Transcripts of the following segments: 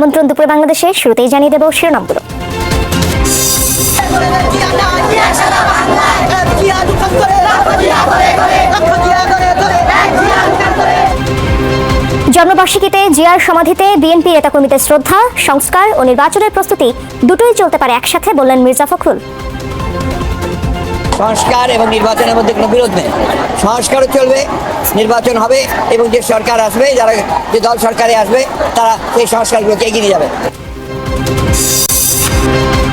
আমন্ত্রণ দুপুরে বাংলাদেশে। শুরুতেই জানিয়ে দেব শিরোনামগুলো। জন্মবার্ষিকীতে জিয়ার সমাধিতে বিএনপি নেতাকর্মীদের শ্রদ্ধা, সংস্কার ও নির্বাচনের প্রস্তুতি দুটোই চলতে পারে একসাথে, বললেন মির্জা ফখরুল। সংস্কার এবং নির্বাচনের মধ্যে কোনো বিরোধ নেই। সংস্কারও চলবে, নির্বাচন হবে এবং যে সরকার আসবে, যারা যে দল সরকারে আসবে, তারা সেই সংস্কারগুলোকে এগিয়ে নিয়ে যাবে।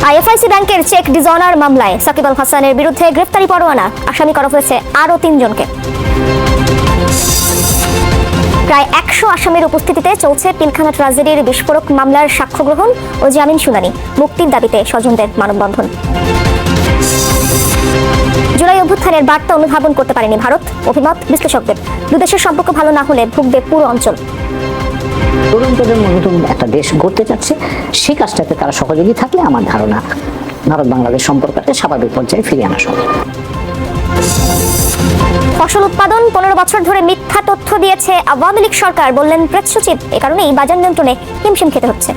আইএফআইসি ব্যাংকের চেক ডিজঅনার মামলায় সাকিব আল হাসানের বিরুদ্ধে গ্রেফতারি পরোয়ানা। আসামি করা হয়েছে আরও তিনজনকে। প্রায় একশো আসামির উপস্থিতিতে চলছে পিলখানা ট্রাজেডির বিস্ফোরক মামলার সাক্ষ্য গ্রহণ ও জামিন শুনানি, মুক্তির দাবিতে স্বজনদের মানববন্ধন। জুলাই অভ্যুত্থানের বার্তা অনুধাবন করতে পারেনি ভারত। অভিমত বিশ্লেষকদের। দুদেশের সম্পর্ক ভালো না হলে ভুগবে পুরো অঞ্চল। তরুণ প্রজন্ম নতুন একটা দেশ গড়তে চাচ্ছে সেই কাজটাতে তারা সহযোগী থাকলে আমার ধারণা ভারত বাংলাদেশ সম্পর্কটা স্বাভাবিক পর্যায়ে ফিরিয়ে আনা সম্ভব। ফসল উৎপাদন পনেরো বছর ধরে মিথ্যা তথ্য দিয়েছে আওয়ামী লীগ সরকার বললেন প্রেস সচিব এ কারণেই বাজার নিয়ন্ত্রণে হিমশিম খেতে হচ্ছে।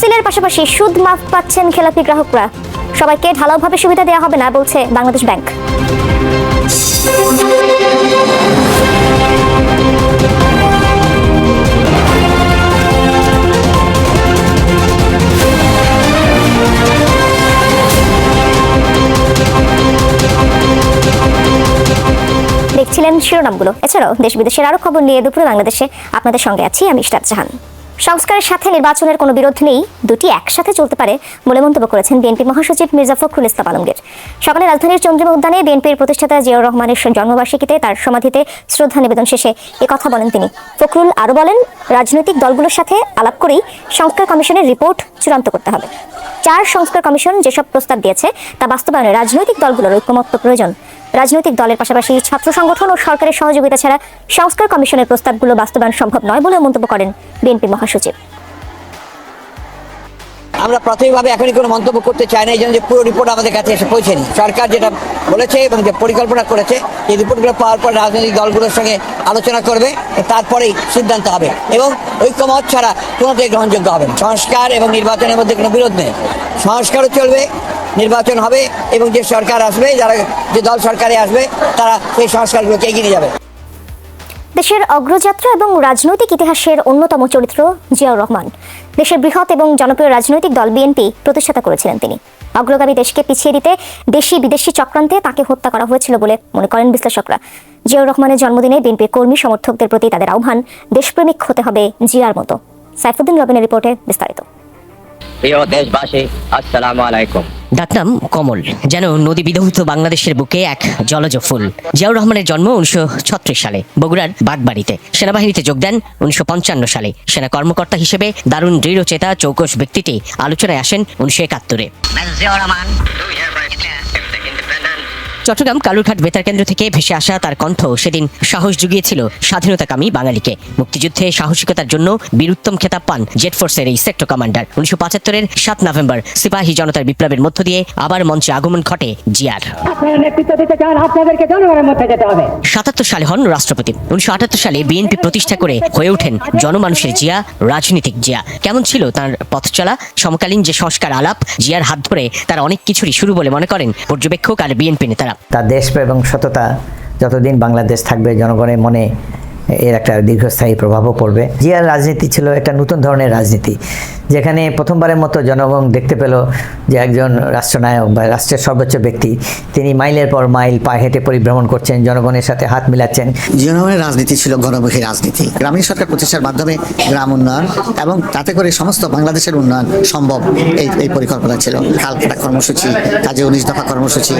তফসিলের পাশাপাশি সুদ মাফ পাচ্ছেন খেলাপি গ্রাহকরা। সবাইকে ঢালাওভাবে সুবিধা দেওয়া হবে না বলছে বাংলাদেশ ব্যাংক। দেখছিলেন শিরোনামগুলো। এছাড়াও দেশ বিদেশের আরও খবর নিয়ে দুপুরে বাংলাদেশে। আপনাদের সঙ্গে আছি আমি ইশরাত জাহান। সংস্কারের সাথে নির্বাচনের কোনো বিরোধ নেই, দুটি একসাথে চলতে পারে বলে মন্তব্য করেছেন বিএনপি মহাসচিব মির্জা ফখরুল ইসলাম আলমগীর। সকালে রাজধানীর চন্দ্রিমা উদ্যানে বিএনপির প্রতিষ্ঠাতা জিয়াউর রহমানের জন্মবার্ষিকীতে তার সমাধিতে শ্রদ্ধা নিবেদন শেষে কথা বলেন তিনি। ফখরুল আরও বলেন, রাজনৈতিক দলগুলোর সাথে আলাপ করেই সংস্কার কমিশনের রিপোর্ট চূড়ান্ত করতে হবে। চার সংস্কার কমিশন যেসব প্রস্তাব দিয়েছে, তা বাস্তবায়নে রাজনৈতিক দলগুলোর ঐক্যমত্য প্রয়োজন। রাজনৈতিক দলের পাশাপাশি ছাত্র সংগঠন ও সরকারের সহযোগিতা ছাড়া সংস্কার কমিশনের প্রস্তাবগুলো বাস্তবায়ন সম্ভব নয় বলে মন্তব্য করেন বিএনপি মহাসচিব। আমরা প্রাথমিকভাবে এখনই কোনো মন্তব্য করতে চাই না, এই জন্য যে পুরো রিপোর্ট আমাদের কাছে এসে পৌঁছেনি। সরকার যেটা বলেছে এবং যে পরিকল্পনা করেছে, এই রিপোর্টগুলো পাওয়ার পর রাজনৈতিক দলগুলোর সঙ্গে আলোচনা করবে, তারপরেই সিদ্ধান্ত হবে এবং ঐক্যমত ছাড়া কোনোটাই গ্রহণযোগ্য হবে সংস্কার এবং নির্বাচনের মধ্যে কোনো বিরোধ নেই। সংস্কারও চলবে নির্বাচন হবে এবং যে সরকার আসবে যারা যে দল সরকারে আসবে তারা সেই সংস্কারগুলোকে এগিয়ে নিয়ে যাবে। দেশের অগ্রযাত্রা এবং রাজনৈতিক ইতিহাসের অন্যতম চরিত্র জিয়াউর রহমান। দেশের বৃহৎ এবং জনপ্রিয় রাজনৈতিক দল বিএনপি প্রতিষ্ঠাতা করেছিলেন তিনি। অগ্রগামী দেশকে পিছিয়ে দিতে দেশি বিদেশি চক্রান্তে তাকে হত্যা করা হয়েছিল বলে মনে করেন বিশ্লেষকরা। জিয়াউর রহমানের জন্মদিনে বিএনপির কর্মী সমর্থকদের প্রতি তাদের আহ্বান দেশপ্রেমিক হতে হবে জিয়ার মতো। সাইফুদ্দিন রবিনের রিপোর্টে বিস্তারিত। প্রিয় দেশবাসী আসসালামু আলাইকুম। ডাকনাম কমল, যেন নদী বিধৌত বাংলাদেশের বুকে এক জলজ ফুল। জিয়াউর রহমানের জন্ম উনিশশো ছত্রিশ সালে, বগুড়ার বাগবাড়িতে। সেনাবাহিনীতে যোগ দেন উনিশশো পঞ্চান্ন সালে। সেনা কর্মকর্তা হিসেবে দারুণ দৃঢ়চেতা, চৌকস ব্যক্তিটি আলোচনায় আসেন উনিশশো একাত্তরে। চট্টগ্রাম কালুরঘাট বেতার কেন্দ্র থেকে ভেসে আসা তার কণ্ঠ সেদিন সাহস জুগিয়েছিল স্বাধীনতাকামী বাঙালিকে। মুক্তিযুদ্ধে সাহসিকতার জন্য বীরুত্তম খেতাব পান জেট ফোর্সের এই সেক্টর কমান্ডার। উনিশশো পঁচাত্তরের সাত নভেম্বর সিপাহী জনতার বিপ্লবের মধ্য দিয়ে আবার মঞ্চে আগমন ঘটে জিয়ার। সাতাত্তর সালে হন রাষ্ট্রপতি। উনিশশো আটাত্তর সালে বিএনপি প্রতিষ্ঠা করে হয়ে ওঠেন জনমানুষের জিয়া রাজনীতিক জিয়া। কেমন ছিল তার পথ চলা? সমকালীন যে সংস্কার আলাপ জিয়ার হাত ধরে তার অনেক কিছুরই শুরু বলে মনে করেন পর্যবেক্ষক আর বিএনপি নেতারা। তার দেশপ্রেম এবং সততা যতদিন বাংলাদেশ থাকবে জনগণের মনে এর একটা দীর্ঘস্থায়ী প্রভাবও পড়বে। জিয়ার রাজনীতি ছিল একটা নতুন ধরনের রাজনীতি, যেখানে প্রথমবারের মতো জনগণ দেখতে পেল যে একজন রাষ্ট্রনায়ক বা রাষ্ট্রের সর্বোচ্চ ব্যক্তি, তিনি মাইলের পর মাইল পায়ে হেঁটে পরিভ্রমণ করছেন, জনগণের সাথে হাত মিলাচ্ছেন। জনগণের রাজনীতি ছিল গণমুখী রাজনীতি। গ্রামীণ সরকার প্রতিষ্ঠার মাধ্যমে গ্রাম উন্নয়ন এবং তাতে করে সমস্ত বাংলাদেশের উন্নয়ন সম্ভব এই এই পরিকল্পনা ছিল। কালকাটা কর্মসূচি, কাজে উনিশ দফা কর্মসূচি,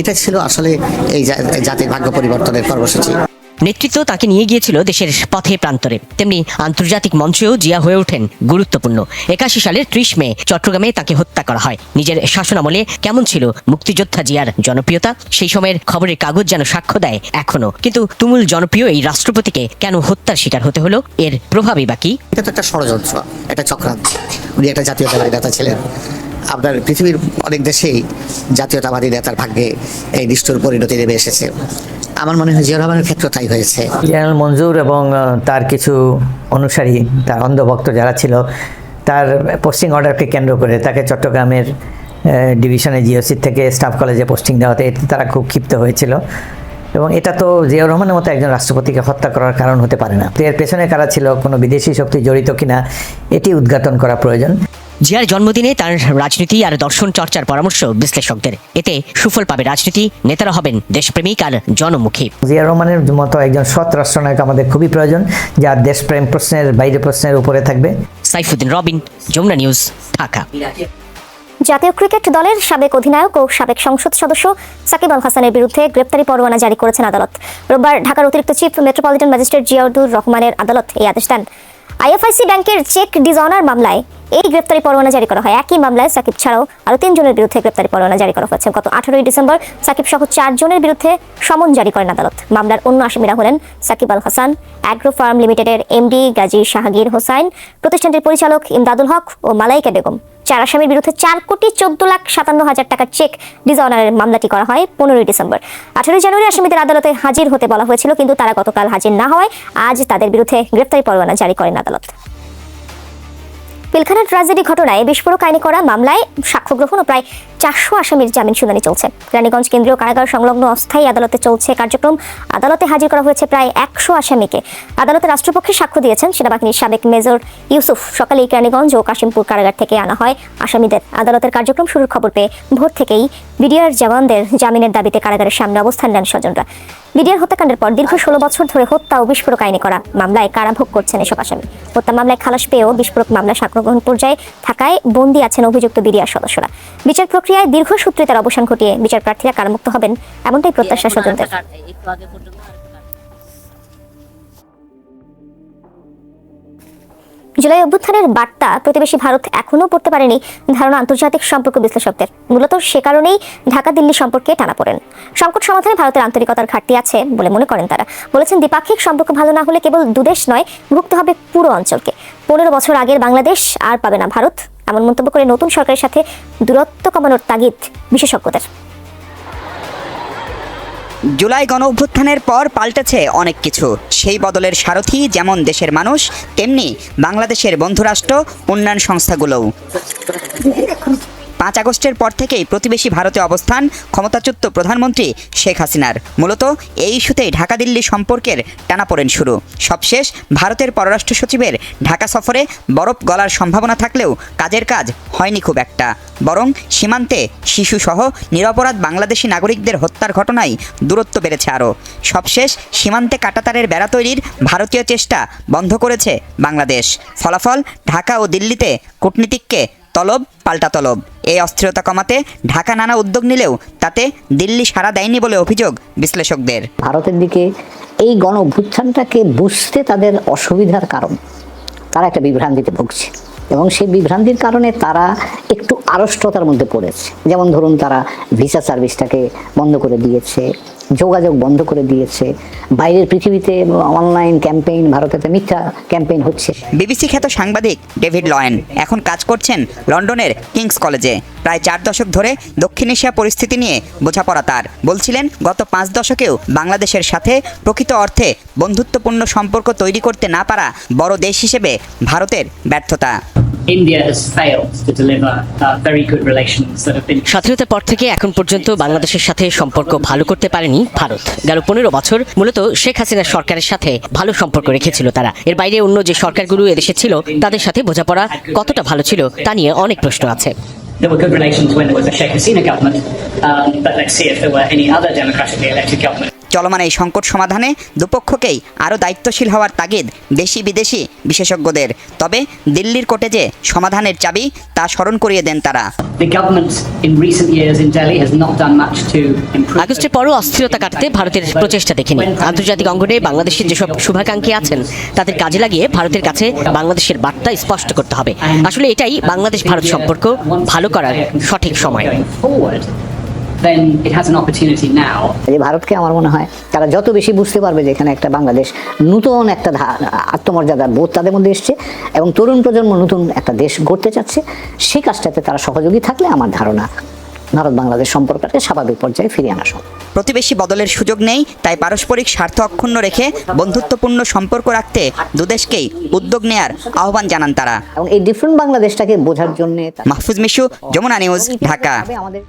এটা ছিল আসলে এই জাতির ভাগ্য পরিবর্তনের কর্মসূচি। নেতৃত্ব তাকে নিয়ে গিয়েছিল দেশের পথে প্রান্তরে। তেমনি আন্তর্জাতিক মঞ্চেও জিয়া হয়ে ওঠেন গুরুত্বপূর্ণ। একাশি সালের ত্রিশ মে চট্টগ্রামে তাকে হত্যা করা হয়। নিজের শাসনামলে কেমন ছিল মুক্তিযোদ্ধা জিয়ার জনপ্রিয়তা, সেই সময়ের খবরের কাগজ যেন সাক্ষ্য দেয় এখনও। কিন্তু তুমুল জনপ্রিয় এই রাষ্ট্রপতিকে কেন হত্যার শিকার হতে হলো? এর প্রভাবই বাকি এটা তো একটা ষড়যন্ত্র, একটা চক্রান্ত। উনি একটা জাতীয়তাবাদী নেতা ছিলেন। আপনার পৃথিবীর অনেক দেশেই জাতীয়তাবাদী নেতার ভাগ্যে এই নিষ্ঠুর পরিণতি নেমে এসেছে। আমার মনে হয় জিয়া রহমানের ক্ষেত্রে তাই হয়েছে। জেনারেল মঞ্জুর এবং তার কিছু অনুসারী, তার অন্ধভক্ত যারা ছিল, তার পোস্টিং অর্ডারকে কেন্দ্র করে তাকে চট্টগ্রামের ডিভিশনে জিওসি থেকে স্টাফ কলেজে পোস্টিং দেওয়াতে এতে তারা খুব ক্ষিপ্ত হয়েছিল। এবং এটা তো জিয়াউর রহমানের মতো একজন রাষ্ট্রপতিকে হত্যা করার কারণ হতে পারে না। এর পেছনে কারা ছিল, কোনো বিদেশি শক্তি জড়িত কিনা, এটি উদ্ঘাটন করা প্রয়োজন। জিয়ার জন্মদিনে তার রাজনীতি আর দর্শন চর্চার পরামর্শ বিশ্লেষকদের। এতে সুফল পাবে রাজনীতি নেতারা হবেন দেশপ্রেমিক আর জনমুখী। জিয়া রহমানের মতো একজন সৎ রাষ্ট্রনায়ক আমাদের খুবই প্রয়োজন যার দেশপ্রেম প্রশ্নের বাইরে প্রশ্নের উপরে থাকবে। সাইফুদ্দিন রবিন যমুনা নিউজ ঢাকা। জাতীয় ক্রিকেট দলের সাবেক অধিনায়ক ও সাবেক সংসদ সদস্য সাকিব আল হাসানের বিরুদ্ধে গ্রেপ্তারি পরোয়ানা জারি করেছেন আদালত। রোববার ঢাকার অতিরিক্ত চিফ মেট্রোপলিটন ম্যাজিস্ট্রেট জিয়াউদ্দুর রহমানের আদালত এই আদেশ দেন। আইএফআইসি ব্যাংকের চেক ডিজনার মামলায় এই গ্রেপ্তারি পরোয়ানা জারি করা হয়। একই মামলায় সাকিব ছাড়াও আরও তিনজনের বিরুদ্ধে গ্রেপ্তারি পরোয়ানা জারি করা হয়েছে। গত আঠারোই ডিসেম্বর সাকিব সহ চারজনের বিরুদ্ধে সমন জারি করেন আদালত। মামলার অন্য আসামিরা হলেন সাকিব আল হাসান, অ্যাগ্রো ফার্ম লিমিটেডের এমডি গাজী শাহাগীর হোসাইন, প্রতিষ্ঠানটির পরিচালক ইমদাদুল হক ও মালাইকা বেগম। চার আসামির বিরুদ্ধে চার কোটি চোদ্দ লাখ সাতান্ন হাজার টাকার চেক ডিজঅনারের মামলাটি করা হয় পনেরোই ডিসেম্বর। আঠারোই জানুয়ারি আসামিদের আদালতে হাজির হতে বলা হয়েছিল, কিন্তু তারা গতকাল হাজির না হওয়ায় আজ তাদের বিরুদ্ধে গ্রেপ্তারি পরোয়ানা জারি করেন আদালত। পিলখানা ট্র্যাজেডি ঘটনায় বিস্ফোরক আইনে করা মামলায় সাক্ষ্য গ্রহণ ও প্রায় চারশো আসামির জামিন শুনানি চলছে। রানীগঞ্জ কেন্দ্রীয় কারাগার সংলগ্ন অস্থায়ী আদালতে চলছে কার্যক্রম। আদালতে হাজির করা হয়েছে প্রায় একশো আসামিকে। আদালতে রাষ্ট্রপক্ষে সাক্ষ্য দিয়েছেন সেনাবাহিনীর সাবেক মেজর ইউসুফ। সকালে কেরানীগঞ্জ ও কাশিমপুর কারাগার থেকে আনা হয় আসামিদের। আদালতের কার্যক্রম শুরুর খবর পেয়ে ভোর থেকেই বিডিআর জওয়ানদের জামিনের দাবিতে কারাগারের সামনে অবস্থান নেন স্বজনরা। বিডিআর হত্যাকাণ্ডের পর দীর্ঘ ষোলো বছর ধরে হত্যা ও বিস্ফোরক আইনে করা মামলায় কারাভোগ করছেন এসব আসামি? হত্যা মামলায় খালাস পেয়েও বিস্ফোরক মামলা সাক্ষ্য গ্রহণ পর্যায়ে থাকায় বন্দী আছেন অভিযুক্ত বিডিআর সদস্যরা। বিচার প্রক্রিয়ায় দীর্ঘসূত্রিতার অবসান ঘটিয়ে বিচার প্রার্থীরা কারামুক্ত হবেন এমনটাই প্রত্যাশা স্বজনদের। জুলাই অভ্যুত্থানের বার্তা প্রতিবেশী ভারত এখনও পড়তে পারেনি ধারণা আন্তর্জাতিক সম্পর্ক বিশ্লেষকদের। মূলত সে কারণেই ঢাকা দিল্লি সম্পর্কে টানা পড়েন। সংকট সমাধানে ভারতের আন্তরিকতার ঘাটতি আছে বলে মনে করেন তারা। বলেছেন দ্বিপাক্ষিক সম্পর্ক ভালো না হলে কেবল দুদেশ নয় ভুগতে হবে পুরো অঞ্চলকে। পনেরো বছর আগের বাংলাদেশ আর পাবে না ভারত। এমন মন্তব্য করে নতুন সরকারের সাথে দূরত্ব কমানোর তাগিদ বিশেষজ্ঞদের। জুলাই গণ অভ্যুত্থানের পর পাল্টেছে অনেক কিছু। সেই বদলের সারথি যেমন দেশের মানুষ, তেমনি বাংলাদেশের বন্ধুরাষ্ট্র, উন্নয়ন সংস্থাগুলোও। পাঁচ আগস্টের পর থেকেই প্রতিবেশী ভারতে অবস্থান ক্ষমতাচ্যুত প্রধানমন্ত্রী শেখ হাসিনার। মূলত এই ইস্যুতেই ঢাকা দিল্লি সম্পর্কের টানাপোড়েন শুরু। সবশেষ ভারতের পররাষ্ট্র সচিবের ঢাকা সফরে বরফ গলার সম্ভাবনা থাকলেও কাজের কাজ হয়নি খুব একটা। বরং সীমান্তে শিশুসহ নিরপরাধ বাংলাদেশি নাগরিকদের হত্যার ঘটনায় দূরত্ব বেড়েছে আরও। সবশেষ সীমান্তে কাটাতারের বেড়া তৈরির ভারতীয় চেষ্টা বন্ধ করেছে বাংলাদেশ। ফলাফল ঢাকা ও দিল্লিতে কূটনীতিককে তলব, পাল্টা তলব। এই অস্থিরতা কমাতে ঢাকা নানা উদ্যোগ নিলেও তাতে দিল্লি সাড়া দেয়নি বলে অভিযোগ বিশ্লেষকদের। ভারতের দিকে এই গণ অভ্যুত্থানটাকে বুঝতে তাদের অসুবিধার কারণ। তারা একটা বিভ্রান্তিতে ভুগছে এবং সেই বিভ্রান্তির কারণে তারা একটু আড়ষ্টতার মধ্যে পড়েছে। যেমন ধরুন তারা ভিসা সার্ভিসটাকে বন্ধ করে দিয়েছে যোগাযোগ বন্ধ করে দিয়েছে। বাইরের পৃথিবীতে অনলাইন ক্যাম্পেইন ভারতেতে মিথ্যা ক্যাম্পেইন হচ্ছে। বিবিসি খ্যাত সাংবাদিক ডেভিড লয়েন এখন কাজ করছেন লন্ডনের কিংস কলেজে। প্রায় চার দশক ধরে দক্ষিণ এশিয়া পরিস্থিতি নিয়ে বোঝাপড়া তার। বলছিলেন, গত পাঁচ দশকেও বাংলাদেশের সাথে প্রকৃত অর্থে বন্ধুত্বপূর্ণ সম্পর্ক তৈরি করতে না পারা বড় দেশ হিসেবে ভারতের ব্যর্থতা। Uh, স্বাধীনতার পর থেকে এখন পর্যন্ত বাংলাদেশের সাথে সম্পর্ক ভালো করতে পারেনি ভারত। গেল পনেরো বছর মূলত শেখ হাসিনার সরকারের সাথে ভালো সম্পর্ক রেখেছিল তারা। এর বাইরে অন্য যে সরকারগুলো এদেশে ছিল তাদের সাথে বোঝাপড়া কতটা ভালো ছিল তা নিয়ে অনেক প্রশ্ন আছে। There were good relations when it was a Sheikh Hasina government, um, but let's see if there were any other democratically elected government. চলমান এই সংকট সমাধানে দুপক্ষকেই আরও দায়িত্বশীল হওয়ার তাগিদ দেশি বিদেশি বিশেষজ্ঞদের। তবে দিল্লির কোর্টে যে সমাধানের চাবি তা স্মরণ করিয়ে দেন তারা. আগস্টের পরও অস্থিরতা কাটতে ভারতের প্রচেষ্টা দেখেনি। আন্তর্জাতিক অঙ্গনে বাংলাদেশের যেসব শুভাকাঙ্ক্ষী আছেন তাদের কাজে লাগিয়ে ভারতের কাছে বাংলাদেশের বার্তা স্পষ্ট করতে হবে। আসলে এটাই বাংলাদেশ ভারত সম্পর্ক ভালো করার সঠিক সময়। Then it has an opportunity now. এই ভারতকে আমার মনে হয় তারা যত বেশি বুঝতে পারবে যে এখানে একটা বাংলাদেশ নূতন একটা আত্মমর্যাদার বোধ তাদের মধ্যে এসছে এবং তরুণ প্রজন্ম নতুন একটা দেশ গড়তে চাচ্ছে সেই কাজটাতে তারা সহযোগী থাকলে আমার ধারণা ভারত বাংলাদেশ সম্পর্কটাকে স্বাভাবিক পর্যায়ে ফিরিয়ে আনা সম্ভব। প্রতিবেশী বদলের সুযোগ নেই তাই পারস্পরিক স্বার্থ অক্ষুণ্ণ রেখে বন্ধুত্বপূর্ণ সম্পর্ক রাখতে দুদেশকেই উদ্যোগ নেয়ার আহ্বান জানান তারা। এবং এই ডিফারেন্ট বাংলাদেশটাকে বোঝার জন্য মাহফুজ মিশু যমুনা নিউজ ঢাকা। আমাদের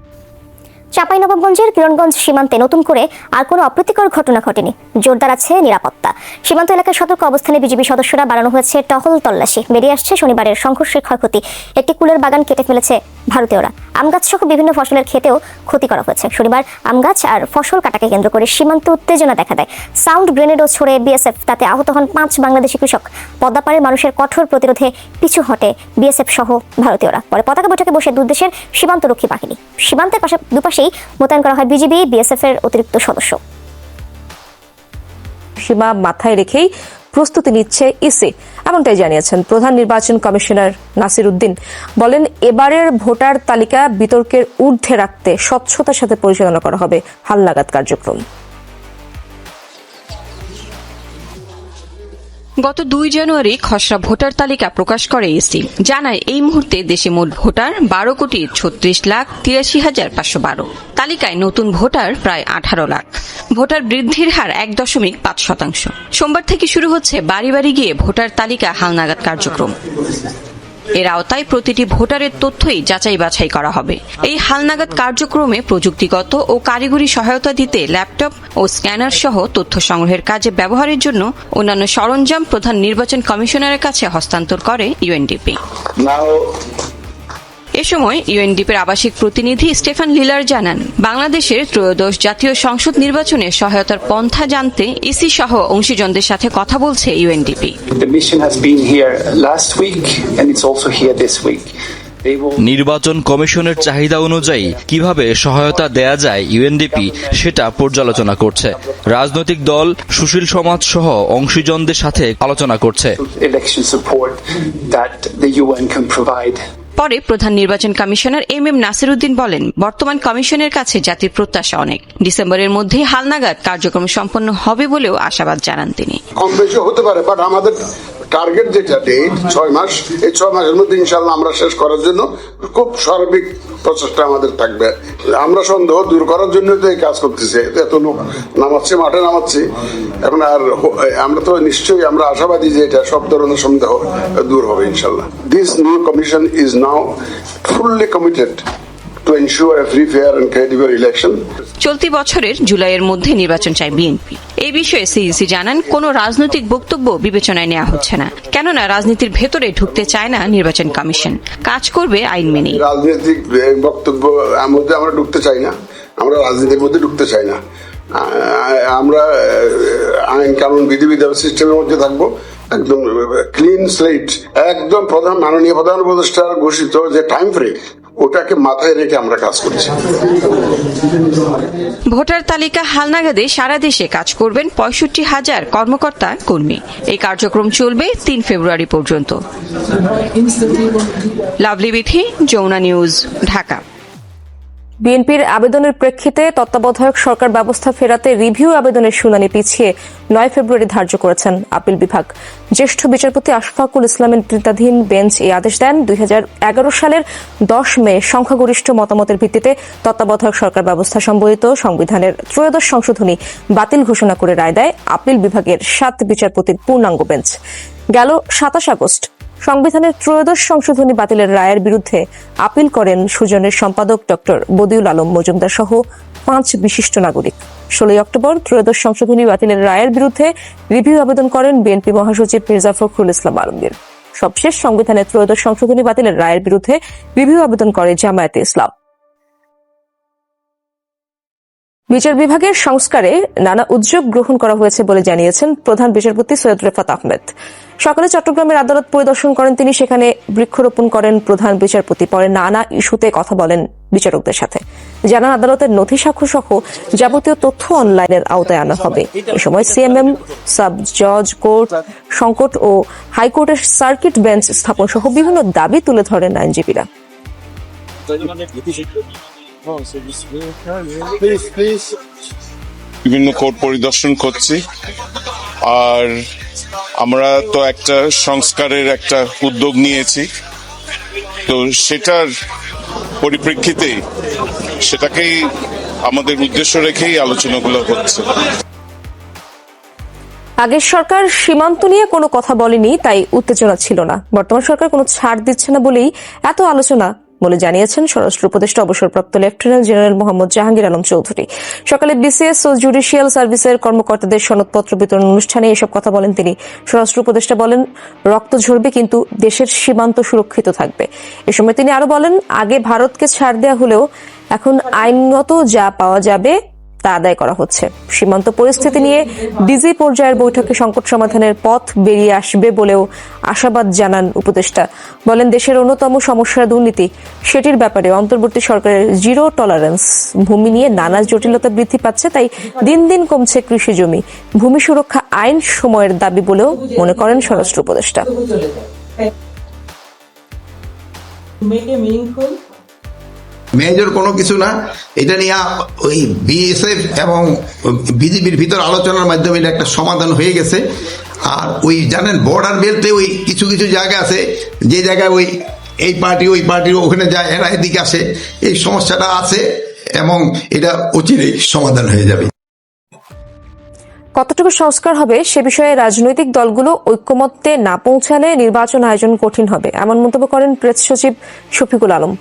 চাঁপাইনবাবগঞ্জের কিরণগঞ্জ সীমান্তে নতুন করে আর কোনো অপ্রীতিকর ঘটনা ঘটেনি। জোরদার আছে নিরাপত্তা। সীমান্ত এলাকায় সতর্ক অবস্থানে বিজিবি সদস্যরা বাড়ানো হয়েছে টহল তল্লাশি। বেরিয়ে আসছে শনিবারের সংঘর্ষের ক্ষয়ক্ষতি। একটি কুলের বাগান কেটে ফেলেছে ভারতীয়রা। আম গাছ সহ বিভিন্ন ফসলের ক্ষেতেও ক্ষতি করা হয়েছে। শনিবার আম গাছ আর ফসল কাটাকে কেন্দ্র করে সীমান্ত উত্তেজনা দেখা দেয়। সাউন্ড গ্রেনেডও ছড়ে বিএসএফ। তাতে আহত হন পাঁচ বাংলাদেশি কৃষক। পদ্মাপাড়ের মানুষের কঠোর প্রতিরোধে পিছু হটে বিএসএফ সহ ভারতীয়রা। পরে পতাকা বৈঠকে বসে দুদেশের সীমান্তরক্ষী বাহিনী। সীমান্তের পাশে দুপাশেই মোতায়েন করা হয় বিজিবি বিএসএফ এর অতিরিক্ত সদস্য। সীমা মাথায় রেখেই প্রস্তুতি নিচ্ছে ইসি, এমনটাই জানিয়েছেন প্রধান নির্বাচন কমিশনার নাসির উদ্দিন। বলেন, এবারের ভোটার তালিকা বিতর্কের ঊর্ধ্বে রাখতে স্বচ্ছতার সাথে পরিচালনা করা হবে। হালনাগাদ কার্যক্রম। গত দুই জানুয়ারি খসড়া ভোটার তালিকা প্রকাশ করে এসি। জানায়, এই মুহূর্তে দেশে মোট ভোটার বারো কোটি ছত্রিশ লাখ তিরাশি হাজার পাঁচশো বারো। তালিকায় নতুন ভোটার প্রায় আঠারো লাখ। ভোটার বৃদ্ধির হার এক দশমিক পাঁচ শতাংশ। সোমবার থেকে শুরু হচ্ছে বাড়ি বাড়ি গিয়ে ভোটার তালিকা হালনাগাদ কার্যক্রম। এর আওতায় প্রতিটি ভোটারের তথ্যই যাচাই বাছাই করা হবে। এই হালনাগাদ কার্যক্রমে প্রযুক্তিগত ও কারিগরি সহায়তা দিতে ল্যাপটপ ও স্ক্যানার সহ তথ্য সংগ্রহের কাজে ব্যবহারের জন্য অন্যান্য সরঞ্জাম প্রধান নির্বাচন কমিশনারের কাছে হস্তান্তর করে ইউএনডিপি। এ সময় ইউএনডিপির আবাসিক প্রতিনিধি স্টেফান লিলার জানান বাংলাদেশের ত্রয়োদশ জাতীয় সংসদ নির্বাচনে সহায়তার পন্থা জানতে ইসি সহ অংশীজনদের সাথে কথা বলছে ইউএনডিপি। নির্বাচন কমিশনের চাহিদা অনুযায়ী কীভাবে সহায়তা দেয়া যায় ইউএনডিপি সেটা পর্যালোচনা করছে। রাজনৈতিক দল সুশীল সমাজ সহ অংশীজনদের সাথে আলোচনা করছে। পরে প্রধান নির্বাচন কমিশনার এম এম নাসিরুদ্দিন বলেন, বর্তমান কমিশনের কাছে জাতির প্রত্যাশা অনেক। ডিসেম্বরের মধ্যেই হালনাগাদ কার্যক্রম সম্পন্ন হবে বলেও আশাবাদ জানান তিনি। কম বেশি হতে পারে বাট আমাদের টার্গেট যেটা ডেট ছয় মাস, এই ছয় মাসের মধ্যে ইনশাল্লাহ আমরা শেষ করার জন্য খুব সার্বিক প্রচেষ্টা আমাদের থাকবে। আমরা সন্দেহ দূর করার জন্য তো এই কাজ করতেছি, এত লোক নামাচ্ছে, মাঠে নামাচ্ছে। এখন আর আমরা তো নিশ্চয়ই আমরা আশাবাদী যে এটা সব ধরনের সন্দেহ দূর হবে ইনশাল্লাহ this new commission is now fully committed to ensure a free fair and credible election চলতি বছরের জুলাইয়ের মধ্যে নির্বাচন চায় বিএনপি এই বিষয়ে সিইসি জানান কোনো রাজনৈতিক বক্তব্য বিবেচনায় নেওয়া হচ্ছে না। কেননা রাজনীতির ভেতরে ঢুকতে চায় না নির্বাচন কমিশন। কাজ করবে আইন মেনেই। রাজনৈতিক বক্তব্য মধ্যে আমরা ঢুকতে চাই না। আমরা রাজনীতির মধ্যে ঢুকতে চাই না। আমরা আইন কানুন বিধিবিধান সিস্টেমের মধ্যে থাকব। একদম ক্লিন স্লেট একদম প্রধান মাননীয় প্রধান উপদেষ্টার ঘোষিত যে টাইম ফ্রেম ওটাকে মাথায় রেখে আমরা কাজ করছি। ভোটার তালিকা হালনাগাদে সারা দেশে কাজ করবেন পঁয়ষট্টি হাজার কর্মকর্তা কর্মী। এই কার্যক্রম চলবে তিন ফেব্রুয়ারি পর্যন্ত। লাভলি বিথি, যমুনা নিউজ, ঢাকা। বিএনপির আবেদনের প্রেক্ষিতে তত্ত্বাবধায়ক সরকার ব্যবস্থা ফেরাতে রিভিউ আবেদনের শুনানি পিছিয়ে নয় ফেব্রুয়ারি ধার্য করেছেন আপিল বিভাগ। জ্যেষ্ঠ বিচারপতি আশফাকুল ইসলামের নেতৃত্বাধীন বেঞ্চ এই আদেশ দেন। দুই হাজার এগারো সালের দশ মে সংখ্যাগরিষ্ঠ মতামতের ভিত্তিতে তত্ত্বাবধায়ক সরকার ব্যবস্থা সম্বলিত সংবিধানের ত্রয়োদশ সংশোধনী বাতিল ঘোষণা করে রায় দেয় আপিল বিভাগের সাত বিচারপতির পূর্ণাঙ্গ বেঞ্চ। গেল সাতাশ আগস্ট। সংবিধানের ত্রয়োদশ সংশোধনী বাতিলের রায়ের বিরুদ্ধে আপিল করেন সুজনের সম্পাদক ডক্টর বদিউল আলম মজুমদার সহ পাঁচ বিশিষ্ট নাগরিক। ষোলোই অক্টোবর ত্রয়োদশ সংশোধনী বাতিলের রায়ের বিরুদ্ধে রিভিউ আবেদন করেন বিএনপি মহাসচিব মির্জা ফখরুল ইসলাম আলমগীর। সবশেষ সংবিধানের ত্রয়োদশ সংশোধনী বাতিলের রায়ের বিরুদ্ধে রিভিউ আবেদন করে জামায়াতে ইসলাম। বিচার বিভাগের সংস্কারে নানা উদ্যোগ গ্রহণ করা হয়েছে বলে জানিয়েছেন প্রধান বিচারপতি সৈয়দ রেফাত আহমেদ। সকালে চট্টগ্রামের আদালত পরিদর্শন করেন তিনি, সেখানে বৃক্ষরোপণ করেন প্রধান বিচারপতি। পরে নানা ইস্যুতে কথা বলেন বিচারকদের সাথে। জানান, আদালতের নথি সাক্ষ্য সহ যাবতীয় তথ্য অনলাইনের আওতায় আনা হবে। এ সময় সিএমএম, সাব জজ, কোর্ট, সংকট ও হাইকোর্টের সার্কিট বেঞ্চ স্থাপন সহ বিভিন্ন দাবি তুলে ধরেন আইনজীবীরা। বিভিন্ন কোর্ট পরিদর্শন করছি। আর আমরা তো একটা সংস্কারের একটা উদ্যোগ নিয়েছি। তো সেটার পরিপ্রেক্ষিতে সেটাকেই আমাদের উদ্দেশ্য রেখেই আলোচনাগুলো হচ্ছে। আগের সরকার সীমান্ত নিয়ে কোনো কথা বলেনি তাই উত্তেজনা ছিল না। বর্তমান সরকার কোনো ছাড় দিচ্ছে না বলেই এত আলোচনা বলে জানিয়েছেন স্বরাষ্ট্র উপদেষ্টা অবসরপ্রাপ্ত লেফটেন্যান্ট জেনারেল মোহাম্মদ জাহাঙ্গীর আলম চৌধুরী। সকালে বিসিএস ও জুডিশিয়াল সার্ভিসের কর্মকর্তাদের সনদপত্র বিতরণ অনুষ্ঠানে এসব কথা বলেন তিনি। স্বরাষ্ট্র উপদেষ্টা বলেন, রক্ত ঝরবে কিন্তু দেশের সীমান্ত সুরক্ষিত থাকবে। এ সময় তিনি আরও বলেন, আগে ভারতকে ছাড় দেওয়া হলেও এখন আইনগত যা পাওয়া যাবে তা আদায় করা হচ্ছে। সীমান্ত পরিস্থিতি নিয়ে ডিজি পর্যায়ের বৈঠকে সংকট সমাধানের পথ বেরিয়ে আসবে বলেও আশাবাদ জানান উপদেষ্টা। বলেন, দেশের অন্যতম সমস্যা দুর্নীতি, সেটির ব্যাপারে অন্তর্বর্তী সরকারের জিরো টলারেন্স। ভূমি নিয়ে নানা জটিলতা বৃদ্ধি পাচ্ছে, তাই দিন দিন কমছে কৃষি জমি। ভূমি সুরক্ষা আইন সময়ের দাবি বলেও মনে করেন স্বরাষ্ট্র উপদেষ্টা। মেজর কোনো কিছু না, এটা নিয়ে ওই বিএসএফ এবং বিজেপির ভিতর আলোচনার মাধ্যমে এটা একটা সমাধান হয়ে গেছে। আর ওই জানেন বর্ডার বেলতে ওই কিছু কিছু জায়গা আছে, যে জায়গায় ওই এই পার্টি ওই পার্টি ওখানে যায়, এরা এদিকে আসে। এই সমস্যাটা আছে এবং এটা অচিরেই সমাধান হয়ে যাবে। কতটুকু সংস্কার হবে সে বিষয়ে রাজনৈতিক দলগুলো ঐক্যমত্যে না পৌঁছালে নির্বাচন আয়োজন কঠিন হবে। এমন মন্তব্য করেন প্রেস সচিব শফিকুল আলম।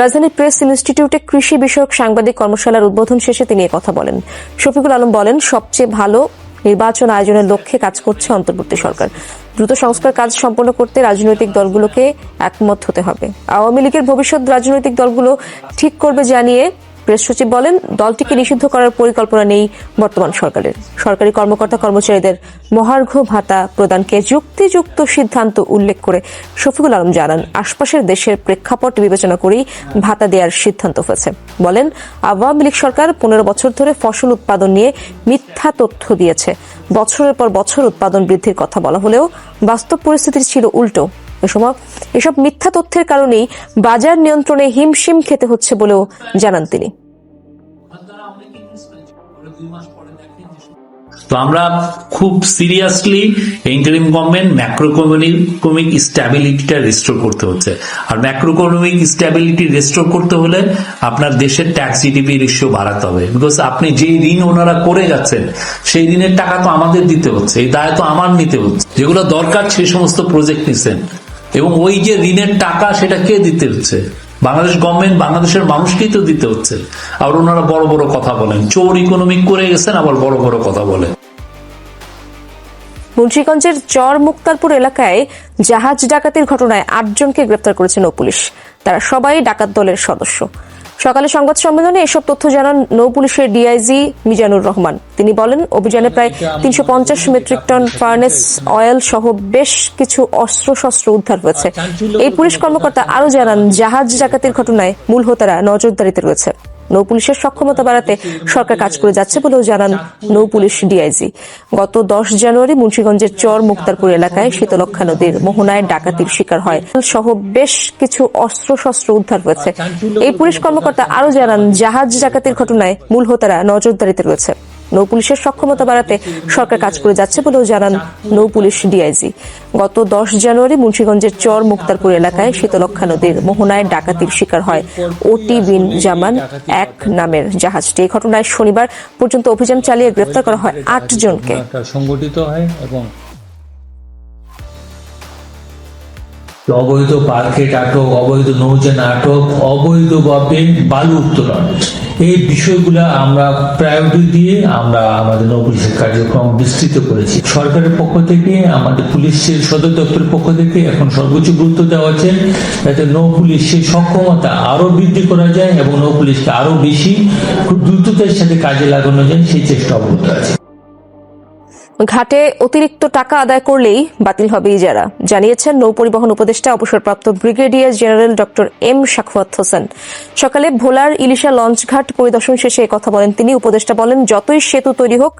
রাজধানীর প্রেস ইনস্টিটিউটে কৃষি বিষয়ক সাংবাদিক কর্মশালার উদ্বোধন শেষে তিনি কথা বলেন। শফিকুল আলম বলেন, সবচেয়ে ভালো নির্বাচন আয়োজনের লক্ষ্যে কাজ করছে অন্তর্বর্তী সরকার। দ্রুত সংস্কার কাজ সম্পন্ন করতে রাজনৈতিক দলগুলোকে একমত হতে হবে। আওয়ামী লীগের ভবিষ্যৎ রাজনৈতিক দলগুলো ঠিক করবে জানিয়ে প্রেস সচিব বলেন, দলটিকে নিষিদ্ধ করার পরিকল্পনা নেই বর্তমান সরকারের। সরকারি কর্মকর্তা কর্মচারীদের মহার্ঘ ভাতা প্রদানকে যুক্তিযুক্ত সিদ্ধান্ত উল্লেখ করে শফিকুল আলম জানান, আশপাশের দেশের প্রেক্ষাপট বিবেচনা করেই ভাতা দেওয়ার সিদ্ধান্ত হয়েছে। বলেন, আওয়ামী লীগ সরকার পনেরো বছর ধরে ফসল উৎপাদন নিয়ে মিথ্যা তথ্য দিয়েছে। বছরের পর বছর উৎপাদন বৃদ্ধির কথা বলা হলেও বাস্তব পরিস্থিতি ছিল উল্টো। সময় এসব মিথ্যা তথ্যের কারণেই বাজার নিয়ন্ত্রণে হিমশিম খেতে হচ্ছে বলেও জানান তিনি। তো আমরা খুব সিরিয়াসলি ইন্টারিম গভর্নমেন্ট ম্যাক্রোইকোনমিক স্ট্যাবিলিটিটা রেস্টোর করতে হচ্ছে। আর ম্যাক্রোইকোনমিক স্ট্যাবিলিটি রেস্টোর করতে হলে আপনার দেশের ট্যাক্স জিডিপি রেশিও বাড়াতে হবে। বিকজ আপনি যে ঋণ ওনারা করে যাচ্ছেন, সেই ঋণের টাকা তো আমাদের দিতে হচ্ছে, এই দায় তো আমার নিতে হচ্ছে। যেগুলো দরকার সেই সমস্ত প্রজেক্ট নিছেন। এবং ওই যে ঋণের টাকা সেটা কে দিতে হচ্ছে? বাংলাদেশ গভর্নমেন্ট বাংলাদেশের মানুষকেই তো দিতে হচ্ছে। আর ওনারা বড় বড় কথা বলেন। চোর ইকোনমিক করে গেছেন, আবার বড় বড় কথা বলেন। মুন্সীগঞ্জের চর মুক্তারপুর এলাকায় জাহাজ ডাকাতির ঘটনায় আটজনকে গ্রেপ্তার করেছে নৌপুলিশ তারা সবাই ডাকাত দলের সদস্য। সকালে সংবাদ সম্মেলনে এসব তথ্য জানান নৌ পুলিশের ডিআইজি মিজানুর রহমান। তিনি বলেন, অভিযানে প্রায় তিনশো পঞ্চাশ মেট্রিক টন ফার্নেস অয়েল সহ বেশ কিছু অস্ত্র শস্ত্র উদ্ধার হয়েছে। এই পুলিশ কর্মকর্তা আরও জানান, জাহাজ ডাকাতির ঘটনায় মূল হোতারা নজরদারিতে রয়েছে। নৌপুলিশের সক্ষমতা বাড়াতে সরকার কাজ করে যাচ্ছে বলেও জানান নৌপুলিশ ডিআইজি। গত দশ জানুয়ারি মুন্সীগঞ্জের চর মুক্তারপুর এলাকায় শীতলক্ষা নদীর মোহনায় ডাকাতির শিকার হয়। সহ বেশ কিছু অস্ত্র শস্ত্র উদ্ধার হয়েছে। এই পুলিশ কর্মকর্তা আরও জানান, জাহাজ ডাকাতির ঘটনায় মূল হোতারা নজরদারিতে রয়েছে। নৌপুলিশের সক্ষমতা বাড়াতে সরকার কাজ করে যাচ্ছে বলেও জানান নৌপুলিশ ডিআইজি। গত দশ জানুয়ারি মুন্সীগঞ্জের চর মুক্তারপুর এলাকায় শীতলক্ষা নদীর মোহনায় ডাকাতির শিকার হয় ওটি বিন জামান এক নামের জাহাজটি। এই ঘটনায় শনিবার পর্যন্ত অভিযান চালিয়ে গ্রেফতার করা হয় আট জনকে। সংগঠিত হয় এবং অবৈধ পার্কেট আটক অবৈধ নৌযান আটক অবৈধভাবে বালু উত্তোলন। এই বিষয়গুলো আমরা প্রায়োরিটি দিয়ে আমরা আমাদের নৌপুলিশের কার্যক্রম বিস্তৃত করেছি। সরকারের পক্ষ থেকে, আমাদের পুলিশের সদর দপ্তরের পক্ষ থেকে এখন সর্বোচ্চ গুরুত্ব দেওয়া হচ্ছে যাতে নৌ পুলিশের সক্ষমতা আরও বৃদ্ধি করা যায় এবং নৌ পুলিশকে আরও বেশি খুব দ্রুততার সাথে কাজে লাগানো যায়, সেই চেষ্টা অব্যাহত আছে। ঘাটে অতিরিক্ত টাকা আদায় করলেই বাতিল হবে ইজারা। জানিয়েছেন নৌ পরিবহন উপদেষ্টা, অবসরপ্রাপ্ত brigadier general doctor M Sakhawat Hossain. সকালে ভোলার ইলিশা লঞ্চ ঘাট পরিদর্শন শেষে কথা বলেন তিনি। উপদেষ্টা বলেন, যতই সেতু তৈরি হোক,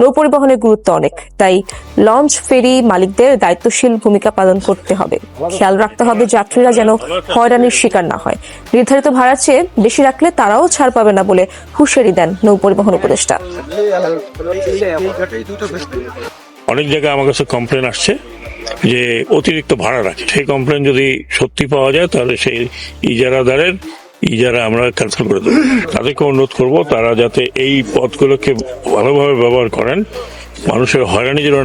নৌ পরিবহনের গুরুত্ব অনেক। তাই লঞ্চ ফেরি মালিকদের দায়িত্বশীল ভূমিকা পালন করতে হবে। খেয়াল রাখতে হবে যাত্রীরা যেন হয়রানির শিকার না হয়। নির্ধারিত ভাড়া চেয়ে বেশি রাখলে তারাও ছাড় পাবে না বলে হুঁশিয়ারি দেন নৌ পরিবহন উপদেষ্টা। অনেক জায়গায় আমার কাছে কমপ্লেন আসছে যে অতিরিক্ত ভাড়া রাখে। সেই কমপ্লেন যদি সত্যি পাওয়া যায়, তাহলে সেই ইজারাদারের ইজারা আমরা ক্যান্সেল করে দেবো। তাদেরকে অনুরোধ করব, তারা যাতে এই পথগুলোকে ভালোভাবে ব্যবহার করেন। মানুষের হয়রানি যেন